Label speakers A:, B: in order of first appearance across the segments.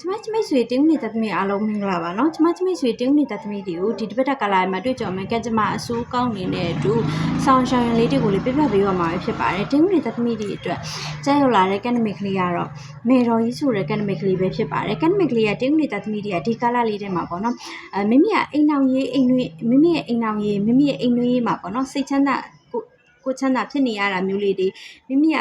A: ကျမချမိတ်ဆွေတင်းနေတသမီအားလုံးမင်္ဂလာပါနော်ကျမချမိတ်ဆွေတင်းနေတသမီတွေကိုဒီတစ်ပတ်တက်ကလာမှာတွေ့ကြမယ်ကဲကျမအစိုးကောင်းနေတဲ့အတူဆောင်းရှောင်းရင်လေးတွေကိုလေးပြပြပေးရမှာဖြစ်ပါတယ်တင်းနေတသမီတွေအတွက်ကြားရောက်လာတဲ့ကန်နမစ်ကလေးကတော့မေတော်ကြီးဆိုတဲ့ကန်နမစ်ကလေးပဲဖြစ်ပါတယ်ကန်နမစ်ကလေးကတင်းနေတသမီတွေကဒီကာလလေးထဲမှာပေါ့နော်အဲမိမိကအိမ်အောင်ရေးအိမ်တွင်းမိမိရဲ့အိမ်အောင်ရေးမိမိရဲ့အိမ်တွင်းရေးမှာပေါ့နော်စိတ်ချမ်းသာကိုချမ်းသာဖြစ်နေရတာမျိုးလေးတွေမိမိက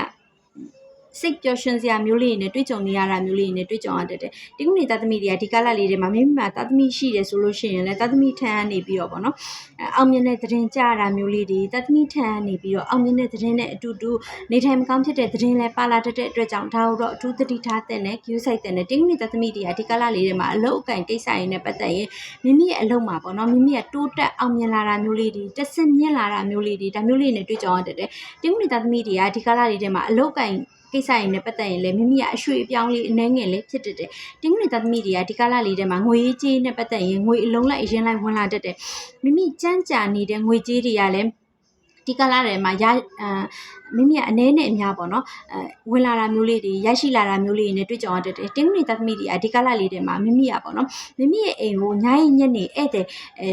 A: စိတ်ပျော်ရွှင်စရာမျိုးလေးတွေနဲ့တွေ့ကြုံနေရတာမျိုးလေးတွေနဲ့တွေ့ကြုံရတတ်တယ်။ဒီကုနေသားသမီးတွေကဒီကာလလေးတွေမှာမိမိမှာသားသမီးရှိတယ်ဆိုလို့ရှိရင်လည်းသားသမီးထမ်းကနေပြီးတော့ဗောနော်အဲအောင်မြင်တဲ့သတင်းကြရတာမျိုးလေးတွေသားသမီးထမ်းကနေပြီးတော့အောင်မြင်တဲ့သတင်းနဲ့အတူတူနေထိုင်မကောင်းဖြစ်တဲ့သတင်းလည်းပါလာတတ်တဲ့အတွက်ကြောင့်ဒါတို့တော့အထူးသတိထားတဲ့နဲ့ queue site တဲ့နဲ့ဒီကုနေသားသမီးတွေကဒီကာလလေးတွေမှာအလုတ်အကန့်ကိစ္စရင်းနဲ့ပတ်သက်ရင်မိမိရဲ့အလုပ်မှာပေါ့နော်မိမိရဲ့တိုးတက်အောင်မြင်လာတာမျိုးလေးတွေတက်ဆင့်မြင့်လာတာမျိုးလေးတွေဒါမျိုးလေးနဲ့တွေ့ကြုံရတတ်တယ်။ဒီကုနေသားသမီးတွေကဒီကာလလေးတွေမှာအလုတ်အကန့် ကိစ္စရင်းနဲ့ပတ်သက်ရင်လည်းမိမိကအရွှေအပြောင်းလေးအနှဲငယ်လေးဖြစ်တတ်တယ်။တင်းငွေသားသမီးတွေကဒီကာလလေးထဲမှာငွေကြေးနဲ့ပတ်သက်ရင်ငွေအလုံးလိုက်အရင်လိုက်ဝင်လာတတ်တယ်။မိမိကြမ်းကြာနေတဲ့ငွေကြေးတွေကလည်းဒီကာလထဲမှာရအာမိမိကအနည်းနဲ့အများပေါ့နော်အဲဝင်လာတာမျိုးလေးတွေရရှိလာတာမျိုးလေးတွေနဲ့တွေ့ကြုံရတတ်တယ်တင်းငွေသားသမီးတွေကဒီကာလလေးထဲမှာမိမိကပေါ့နော်မိမိရဲ့အိမ်ကိုညရင်ညနေဧည့်သည်အဲ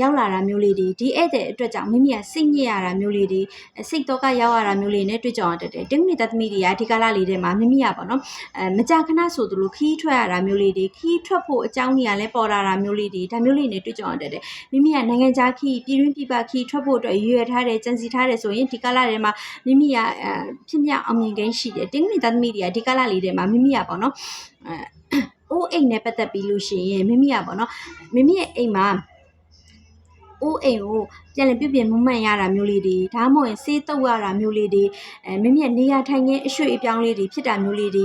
A: ရောက်လာတာမျိုးလေးတွေဒီဧည့်သည်အတွက်ကြောင့်မိမိကစိတ်ညစ်ရတာမျိုးလေးတွေစိတ်တော့ကရောက်ရတာမျိုးလေးနဲ့တွေ့ကြုံရတတ်တယ်တင်းငွေသားသမီးတွေကဒီကာလလေးထဲမှာမိမိကပေါ့နော်အဲမကြာခဏဆိုသလိုခီးထွက်ရတာမျိုးလေးတွေခီးထွက်ဖို့အကြောင်းကြီးကလည်းပေါ်လာတာမျိုးလေးတွေဒါမျိုးလေးနဲ့တွေ့ကြုံရတတ်တယ်မိမိကနိုင်ငံခြားခီးပြည်တွင်းပြည်ပခီးထွက်ဖို့အတွက်ရွေရထားတယ်ကြံစီထားတယ်ဆိုရင်ဒီကာလထဲမှာမိမိကအဲဖြစ်မြောက်အောင်မြင်ကိန်းရှိတယ်တင်းငွေသားသမီးတွေကဒီကာလလေးထဲမှာမိမိကပေါ့နော်အဲအိုးအိမ်နဲ့ပတ်သက်ပြီးလို့ရှိရင်မိမိကပေါ့နော်မိမိရဲ့အိမ်မှာ အိုးအိမ်ကို ပြန်လည်ပြုပြင်မမှန်ရတာမျိုးလေးတွေဒါမှမဟုတ်ရင်ဆေးတုပ်ရတာမျိုးလေးတွေအဲမိမိရဲ့နေရာထိုင်ခင်းအရွှေ့အပြောင်းလေးတွေဖြစ်တာမျိုးလေးတွေ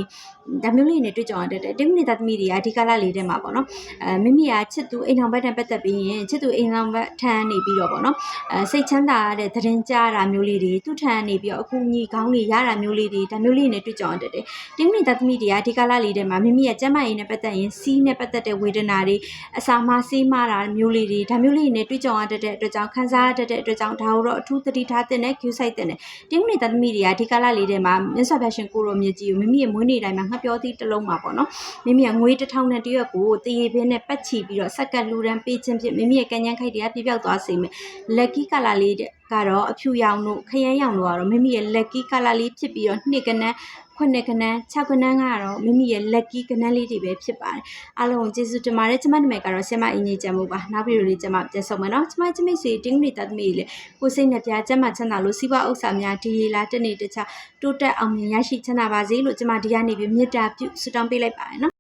A: ဒါမျိုးလေးနဲ့တွေ့ကြုံရတတ်တယ်တင်းမိသားသမီးတွေကဒီကာလလေးထဲမှာပေါ့နော်အဲမိမိကချစ်သူအိမ်အောင်ဘက်နဲ့ပတ်သက်ပြီးရင်ချစ်သူအိမ်အောင်ဘက်ထမ်းနေပြီးတော့ပေါ့နော်အဲစိတ်ချမ်းသာရတဲ့သတင်းကြားတာမျိုးလေးတွေသူ့ထမ်းနေပြီးတော့အခုညီကောင်းတွေရတာမျိုးလေးတွေဒါမျိုးလေးနဲ့တွေ့ကြုံရတတ်တယ်တင်းမိသားသမီးတွေကဒီကာလလေးထဲမှာမိမိရဲ့ကျန်းမာရေးနဲ့ပတ်သက်ရင်စီးနဲ့ပတ်သက်တဲ့ဝေဒနာတွေအစာမဆေးမတာမျိုးလေးတွေဒါမျိုးလေးနဲ့တွေ့ကြုံရတတ်တဲ့အတွက်ကြောင့်ခံစားရတတ်တဲ့အတွက်ကြောင့်ဒါကိုတော့အထူးသတိထားတဲ့နဲ့ queue site တဲ့နဲ့တင်းမိသားသမီးတွေကဒီကာလလေးထဲမှာမြတ်စွာဘုရားရှင်ကိုရောမြတ်ကြီးကိုမိမိရဲ့မွေးနေ့တိုင်းမှာငှက်ပြောသီးတစ်လုံးမှာပေါ့နော်မိမိကငွေတစ်ထောင်နဲ့တရွက်ကိုတရေပင်းနဲ့ပတ်ချီပြီးတော့စက္ကန့်လူရန်ပေးခြင်းဖြင့်မိမိရဲ့ကံဉန်းခိုက်တွေကပြပြောက်သွားစေမယ် lucky color လေးတဲ့ကတော့အဖြူရောင်တို့ခရမ်းရောင်တို့ကတော့မိမိရဲ့ lucky color လေးဖြစ်ပြီးတော့နှစ်ကနန်းခုနှစ်ကနန်း6ကနန်းကတော့မိမိရဲ့ lucky ကနန်းလေးတွေပဲဖြစ်ပါတယ်အားလုံးကိုကျေးဇူးတင်ပါတယ်ကျမနာမည်ကတော့ဆင်မအင်းကြီးကျမ်းမို့ပါနောက်ပြီးတော့လေးကျမပြန်ဆုံးမယ်နော်ကျမကျမိတ်ဆွေတင်းမိသားသမီးတွေလည်းကိုယ်စိတ်နဲ့ပြကျမချမ်းသာလို့စီးပွားဥစ္စာများဒီရီလာတစ်နေ့တစ်ခြားတိုးတက်အောင်မြင်ရရှိချမ်းသာပါစေလို့ကျမဒီကနေ့ပြီးမေတ္တာပြုဆုတောင်းပေးလိုက်ပါတယ်နော်